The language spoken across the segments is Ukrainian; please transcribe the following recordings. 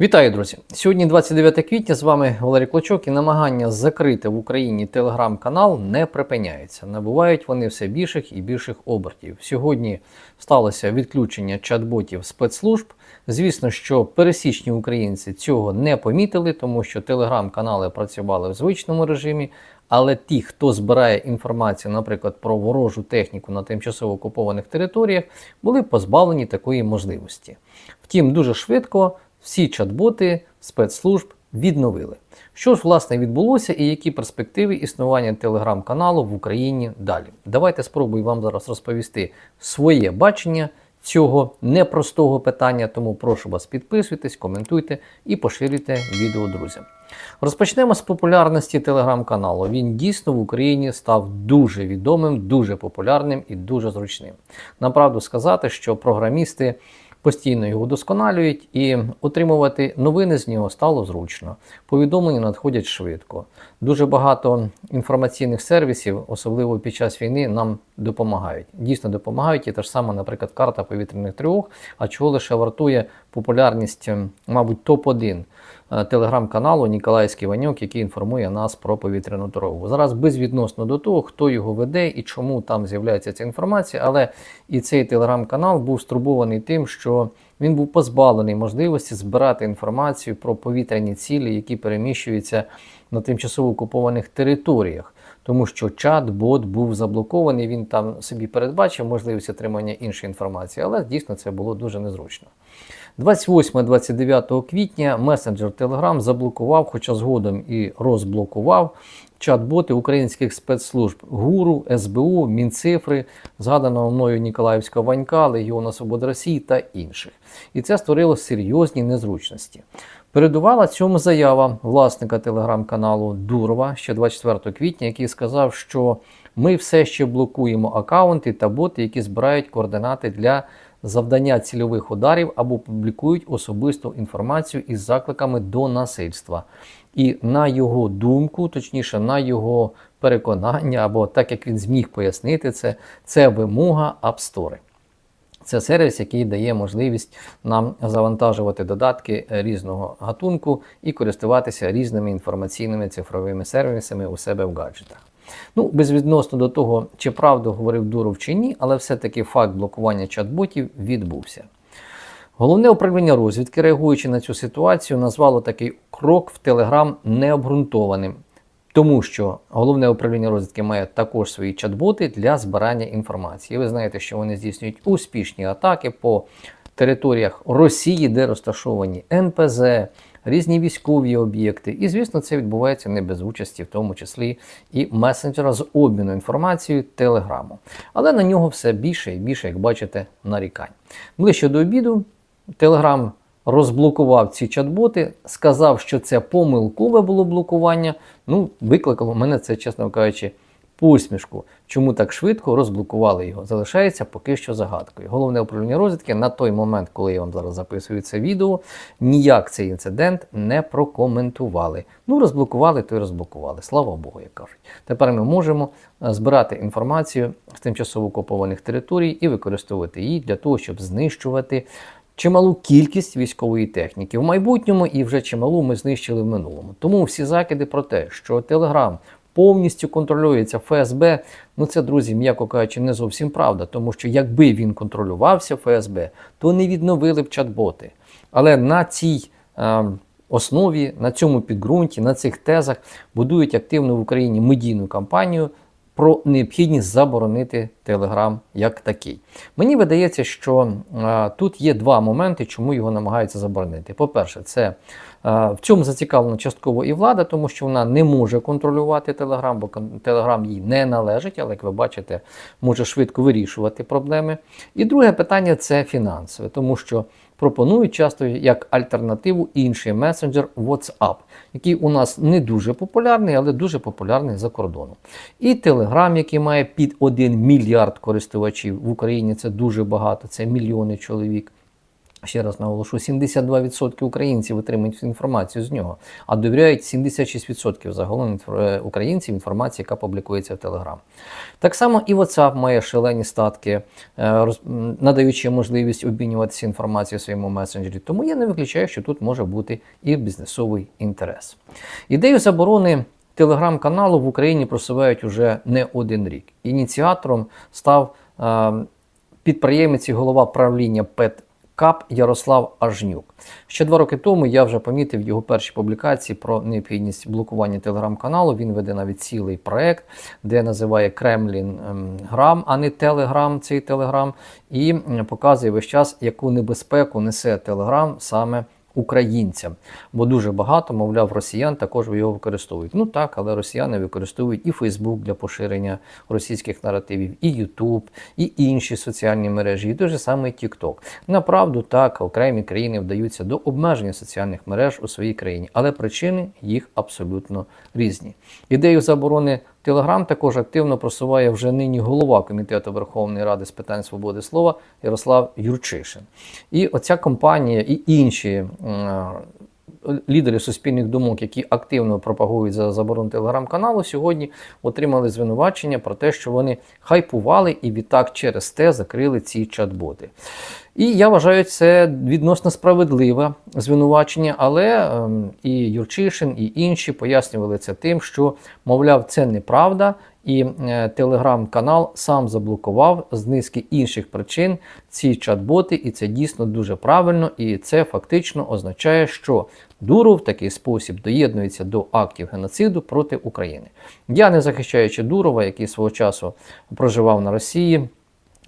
Вітаю, друзі! Сьогодні 29 квітня. З вами Валерій Клочок і намагання закрити в Україні телеграм-канал не припиняються. Набувають вони все більших і більших обертів. Сьогодні сталося відключення чат-ботів спецслужб. Звісно, що пересічні українці цього не помітили, тому що телеграм-канали працювали в звичному режимі. Але ті, хто збирає інформацію, наприклад, про ворожу техніку на тимчасово окупованих територіях, були позбавлені такої можливості. Втім, дуже швидко всі чат-боти спецслужб відновили. Що ж власне відбулося і які перспективи існування телеграм-каналу в Україні далі? Давайте спробую вам зараз розповісти своє бачення цього непростого питання, тому прошу вас підписуйтесь, коментуйте і поширюйте відео друзям. Розпочнемо з популярності телеграм-каналу. Він дійсно в Україні став дуже відомим, дуже популярним і дуже зручним. Направду сказати, що програмісти постійно його удосконалюють, і отримувати новини з нього стало зручно. Повідомлення надходять швидко. Дуже багато інформаційних сервісів, особливо під час війни, нам допомагають. Дійсно допомагають. І та ж сама, наприклад, карта повітряних тривог, а чого лише вартує популярність, ем, мабуть, топ-1 е, телеграм-каналу Ніколаївський Ваньок, який інформує нас про повітряну тривогу. Зараз безвідносно до того, хто його веде і чому там з'являється ця інформація, але і цей телеграм-канал був стурбований тим, що він був позбавлений можливості збирати інформацію про повітряні цілі, які переміщуються на тимчасово окупованих територіях. Тому що чат-бот був заблокований, він там собі передбачив можливість отримання іншої інформації, але дійсно це було дуже незручно. 28-29 квітня месенджер Telegram заблокував, хоча згодом і розблокував чат-боти українських спецслужб ГУРу, СБУ, Мінцифри, згаданого мною Ніколаївського Ванька, Легіона Свободи Росії та інших. І це створило серйозні незручності. Передувала цьому заява власника телеграм-каналу Дурова ще 24 квітня, який сказав, що ми все ще блокуємо акаунти та боти, які збирають координати для завдання цільових ударів або публікують особисту інформацію із закликами до насильства. І на його думку, точніше, на його переконання, або так як він зміг пояснити це, це вимога Store. Це сервіс, який дає можливість нам завантажувати додатки різного гатунку і користуватися різними інформаційними цифровими сервісами у себе в гаджетах. Ну, безвідносно до того, чи правду говорив Дуров чи ні, але все-таки факт блокування чат-ботів відбувся. Головне управління розвідки, реагуючи на цю ситуацію, назвало такий крок в Телеграм необґрунтованим, тому що головне управління розвідки має також свої чат-боти для збирання інформації. ви знаєте, що вони здійснюють успішні атаки по територіях Росії, де розташовані НПЗ, різні військові об'єкти. І, звісно, це відбувається не без участі, в тому числі і месенджера з обміну інформацією Телеграму. Але на нього все більше і більше, як бачите, нарікань. Ближче до обіду Телеграм розблокував ці чат-боти, сказав, що це помилкове було блокування. Ну, викликало мене це, чесно кажучи посмішку, чому так швидко розблокували його. Залишається поки що загадкою. Головне управління розвідки на той момент, коли я вам зараз записую це відео, ніяк цей інцидент не прокоментували. Ну, розблокували, то й розблокували. Слава Богу, як кажуть. Тепер ми можемо е, збирати інформацію з тимчасово окупованих територій і використовувати її для того, щоб знищувати. Чималу кількість військової техніки в майбутньому і вже чималу ми знищили в минулому. Тому всі закиди про те, що Телеграм повністю контролюється ФСБ. Ну це, друзі, м'яко кажучи, не зовсім правда, тому що якби він контролювався ФСБ, то не відновили б чат-боти. Але на цій е, основі, на цьому підґрунті, на цих тезах будують активно в Україні медійну кампанію. Про необхідність заборонити Телеграм як такий. Мені видається, що а, е, тут є два моменти, чому його намагаються заборонити. По-перше, це в цьому зацікавлена частково і влада, тому що вона не може контролювати Телеграм, бо Телеграм їй не належить, але як ви бачите, може швидко вирішувати проблеми. І друге питання це фінансове, тому що пропонують часто як альтернативу інший месенджер WhatsApp, який у нас не дуже популярний, але дуже популярний за кордоном. І Telegram, який має під 1 мільярд користувачів в Україні, це дуже багато, це мільйони чоловік. Ще раз наголошу, 72% українців отримують інформацію з нього, а довіряють 76% загалом е, українців інформації, яка публікується в Telegram. Так само і WhatsApp має шалені статки, е, надаючи можливість обмінюватися інформацією в своєму месенджері. Тому я не виключаю, що тут може бути і бізнесовий інтерес. Ідею заборони телеграм-каналу в Україні просувають уже не один рік. Ініціатором став е, підприємець і голова правління ПЕТ. КАП Ярослав Ажнюк. Ще два роки тому я вже помітив його перші публікації про необхідність блокування телеграм-каналу. Він веде навіть цілий проект, де називає Кремлін ем, Грам, а не Телеграм, цей Телеграм, і показує весь час, яку небезпеку несе Телеграм саме українцям. Бо дуже багато, мовляв, росіян також його використовують. Ну так, але росіяни використовують і Фейсбук для поширення російських наративів, і Ютуб, і інші соціальні мережі, і той же самий TikTok. Направду так, окремі країни вдаються до обмеження соціальних мереж у своїй країні, але причини їх абсолютно різні. Ідею заборони Телеграм також активно просуває вже нині голова Комітету Верховної Ради з питань свободи слова Ярослав Юрчишин. І оця компанія і інші м, лідери суспільних думок, які активно пропагують за заборону телеграм-каналу, сьогодні отримали звинувачення про те, що вони хайпували і відтак через те закрили ці чат-боти. І я вважаю це відносно справедливе звинувачення, але ем, і Юрчишин, і інші пояснювали це тим, що, мовляв, це неправда, і е, телеграм-канал сам заблокував з низки інших причин ці чат-боти, і це дійсно дуже правильно, і це фактично означає, що Дуров в такий спосіб доєднується до актів геноциду проти України. Я не захищаючи Дурова, який свого часу проживав на Росії.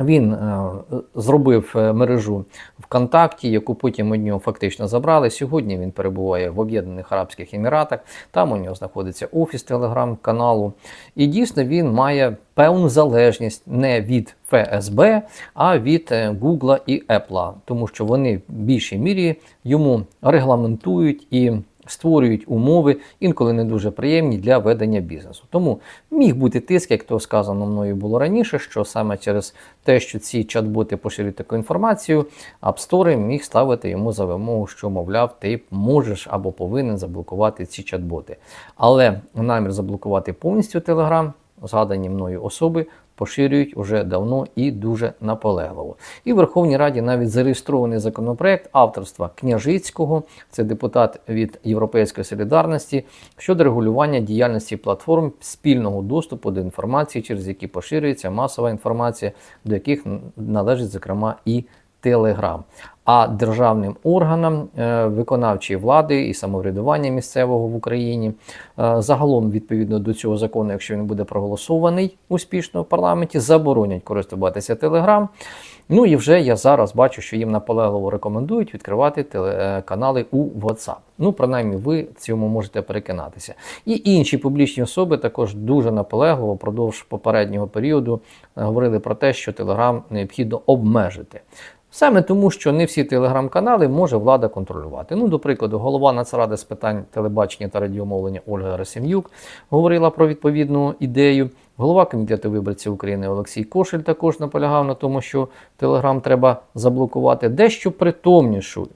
Він е, зробив е, мережу ВКонтакті, яку потім у нього фактично забрали. Сьогодні він перебуває в Об'єднаних Арабських Еміратах. Там у нього знаходиться офіс телеграм-каналу. І дійсно він має певну залежність не від ФСБ, а від е, Google і Apple, тому що вони в більшій мірі йому регламентують і створюють умови, інколи не дуже приємні для ведення бізнесу. Тому міг бути тиск, як то сказано мною було раніше, що саме через те, що ці чат-боти поширюють таку інформацію, App Store міг ставити йому за вимогу, що, мовляв, ти можеш або повинен заблокувати ці чат-боти. Але намір заблокувати повністю Telegram, згадані мною особи, поширюють уже давно і дуже наполегливо. І в Верховній Раді навіть зареєстрований законопроект авторства Княжицького, це депутат від Європейської солідарності, щодо регулювання діяльності платформ спільного доступу до інформації, через які поширюється масова інформація, до яких належить, зокрема, і Телеграм. А державним органам е, виконавчої влади і самоврядування місцевого в Україні е, загалом, відповідно до цього закону, якщо він буде проголосований успішно в парламенті, заборонять користуватися Телеграм. Ну і вже я зараз бачу, що їм наполегливо рекомендують відкривати телеканали у WhatsApp. Ну, принаймні, ви цьому можете переконатися. І інші публічні особи також дуже наполегливо впродовж попереднього періоду е, говорили про те, що Телеграм необхідно обмежити. Саме тому, що не всі телеграм-канали може влада контролювати. Ну, до прикладу, голова Нацради з питань телебачення та радіомовлення Ольга Расім'юк говорила про відповідну ідею. Голова комітету виборців України Олексій Кошель також наполягав на тому, що Телеграм треба заблокувати дещо притомнішу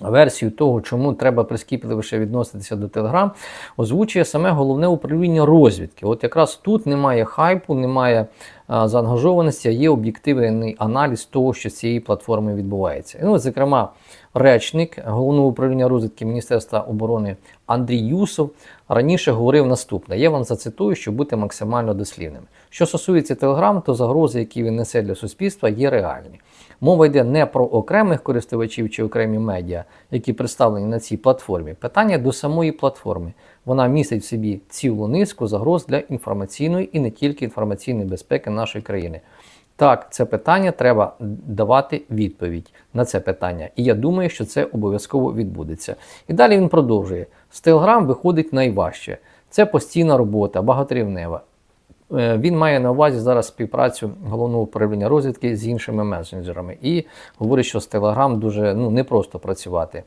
версію того, чому треба прискіпливіше відноситися до Телеграм, озвучує саме головне управління розвідки. От якраз тут немає хайпу, немає а, заангажованості, а є об'єктивний аналіз того, що з цієї платформи відбувається. Ну, зокрема, речник головного управління розвідки Міністерства оборони Андрій Юсов раніше говорив наступне: я вам зацитую, щоб бути максимально дослівним. Що стосується Телеграм, то загрози, які він несе для суспільства, є реальні. Мова йде не про окремих користувачів чи окремі медіа, які представлені на цій платформі. Питання до самої платформи. Вона містить в собі цілу низку загроз для інформаційної і не тільки інформаційної безпеки нашої країни. Так, це питання треба давати відповідь на це питання. І я думаю, що це обов'язково відбудеться. І далі він продовжує: з Телеграм виходить найважче. Це постійна робота, багаторівнева. Е, Він має на увазі зараз співпрацю головного управління розвідки з іншими месенджерами і говорить, що з Telegram дуже ну, непросто працювати.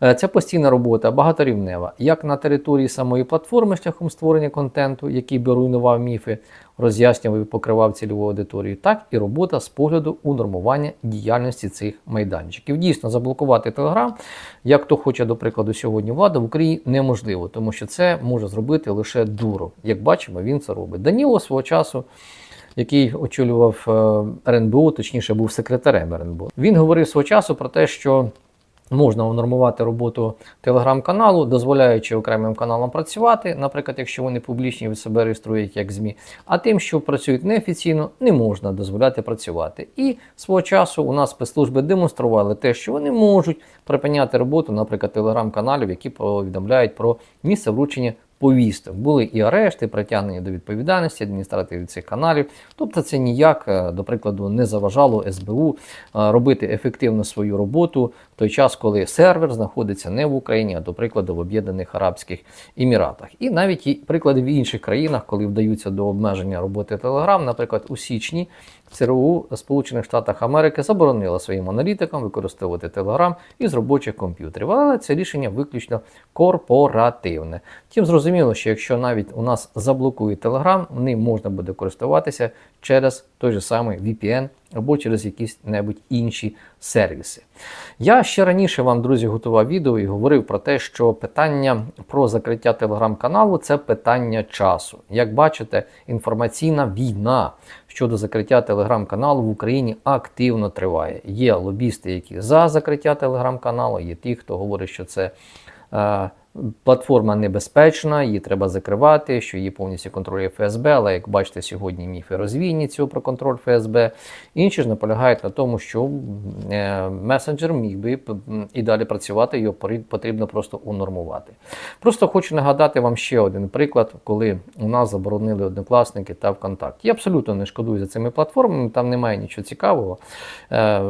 Це постійна робота, багаторівнева, як на території самої платформи шляхом створення контенту, який би руйнував міфи, роз'яснював і покривав цільову аудиторію, так і робота з погляду унормування діяльності цих майданчиків. Дійсно, заблокувати Телеграм, як хто хоче, до прикладу, сьогодні влада в Україні неможливо, тому що це може зробити лише дуров. Як бачимо, він це робить. Даніло свого часу який очолював е, РНБО, точніше був секретарем РНБО. Він говорив свого часу про те, що можна унормувати роботу телеграм-каналу, дозволяючи окремим каналам працювати, наприклад, якщо вони публічні від себе реєструють як ЗМІ, а тим, що працюють неофіційно, не можна дозволяти працювати. І свого часу у нас спецслужби демонстрували те, що вони можуть припиняти роботу, наприклад, телеграм-каналів, які повідомляють про місце вручення повісток. Були і арешти, притягнення до відповідальності адміністраторів цих каналів. Тобто це ніяк, е, до прикладу, не заважало СБУ е, робити ефективно свою роботу в той час, коли сервер знаходиться не в Україні, а до прикладу в Об'єднаних Арабських Еміратах. І навіть і приклади в інших країнах, коли вдаються до обмеження роботи Telegram, наприклад, у січні. ЦРУ Сполучених Штатах Америки заборонила своїм аналітикам використовувати Telegram із робочих комп'ютерів, але це рішення виключно корпоративне. Втім, зрозуміло, що якщо навіть у нас заблокують Telegram, ним можна буде користуватися через той же самий VPN або через якісь небудь інші сервіси. Я ще раніше вам, друзі, готував відео і говорив про те, що питання про закриття телеграм-каналу це питання часу. Як бачите, інформаційна війна щодо закриття телеграм-каналу в Україні активно триває. Є лобісти, які за закриття телеграм-каналу, є ті, хто говорить, що це. Е, Платформа небезпечна, її треба закривати, що її повністю контролює ФСБ, але як бачите, сьогодні міфи розвійні цього про контроль ФСБ. Інші ж наполягають на тому, що е, месенджер міг би і далі працювати, його потрібно просто унормувати. Просто хочу нагадати вам ще один приклад, коли у нас заборонили однокласники та ВКонтакт. Я абсолютно не шкодую за цими платформами, там немає нічого цікавого. Е,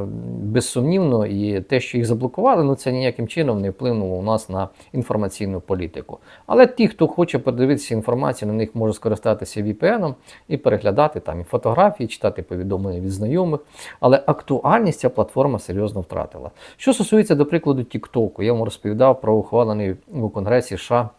безсумнівно, і те, що їх заблокували, ну це ніяким чином не вплинуло у нас на інформаційну інформаційну політику. Але ті, хто хоче подивитися інформацію, на них може скористатися VPN і переглядати там і фотографії, читати повідомлення від знайомих. Але актуальність ця платформа серйозно втратила. Що стосується, до прикладу, TikTok, я вам розповідав про ухвалений у Конгресі США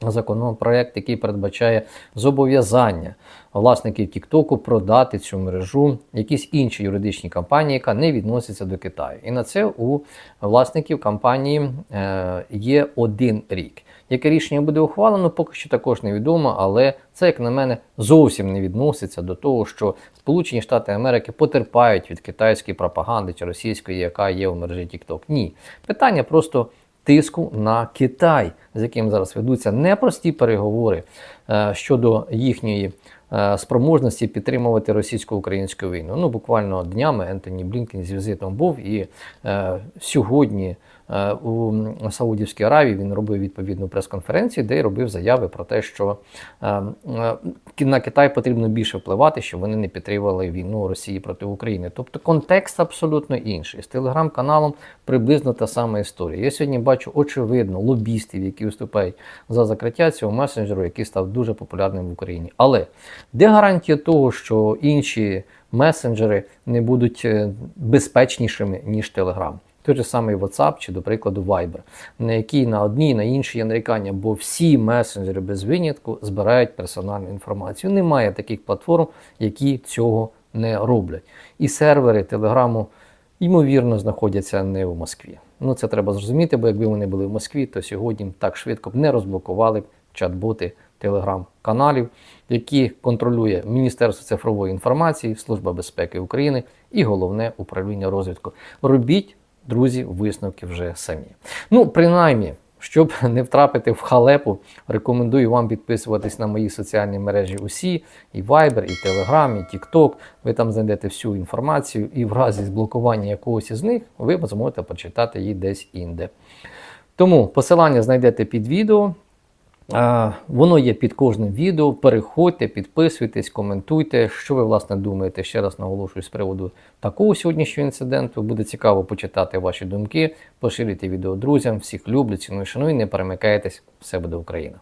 законопроект, який передбачає зобов'язання власників Тіктоку продати цю мережу якісь інші юридичні компанії, яка не відноситься до Китаю. І на це у власників компанії е, є один рік. Яке рішення буде ухвалено, поки що також невідомо, але це, як на мене, зовсім не відноситься до того, що Сполучені Штати Америки потерпають від китайської пропаганди чи російської, яка є у мережі TikTok. Ні, питання просто тиску на Китай, з яким зараз ведуться непрості переговори е, щодо їхньої е, спроможності підтримувати російсько-українську війну. Ну буквально днями Ентоні Блінкен з візитом був і е, сьогодні. Е, у Саудівській Аравії він робив відповідну прес-конференцію, де й робив заяви про те, що е, е, на Китай потрібно більше впливати, щоб вони не підтримували війну Росії проти України. Тобто контекст абсолютно інший. З телеграм-каналом приблизно та сама історія. Я сьогодні бачу очевидно лобістів, які виступають за закриття цього месенджеру, який став дуже популярним в Україні. Але де гарантія того, що інші месенджери не будуть безпечнішими ніж Телеграм? Той же самий WhatsApp чи, до прикладу, Viber, на якій на одній, на іншій є нарікання, бо всі месенджери без винятку збирають персональну інформацію. Немає таких платформ, які цього не роблять. І сервери Телеграму, ймовірно, знаходяться не в Москві. Ну це треба зрозуміти, бо якби вони були в Москві, то сьогодні так швидко б не розблокували б чат-боти телеграм-каналів, які контролює Міністерство цифрової інформації, Служба безпеки України і головне управління розвитку. Робіть друзі, висновки вже самі. Ну, принаймні, щоб не втрапити в халепу, рекомендую вам підписуватись на мої соціальні мережі усі, і Viber, і Telegram, і TikTok. Ви там знайдете всю інформацію, і в разі зблокування якогось із них ви зможете почитати її десь інде. Тому посилання знайдете під відео. Воно є під кожним відео. Переходьте, підписуйтесь, коментуйте, що ви власне думаєте. Ще раз наголошую з приводу такого сьогоднішнього інциденту. Буде цікаво почитати ваші думки, поширюйте відео друзям. Всіх люблю, ціную, шаную, не перемикайтесь, все буде Україна.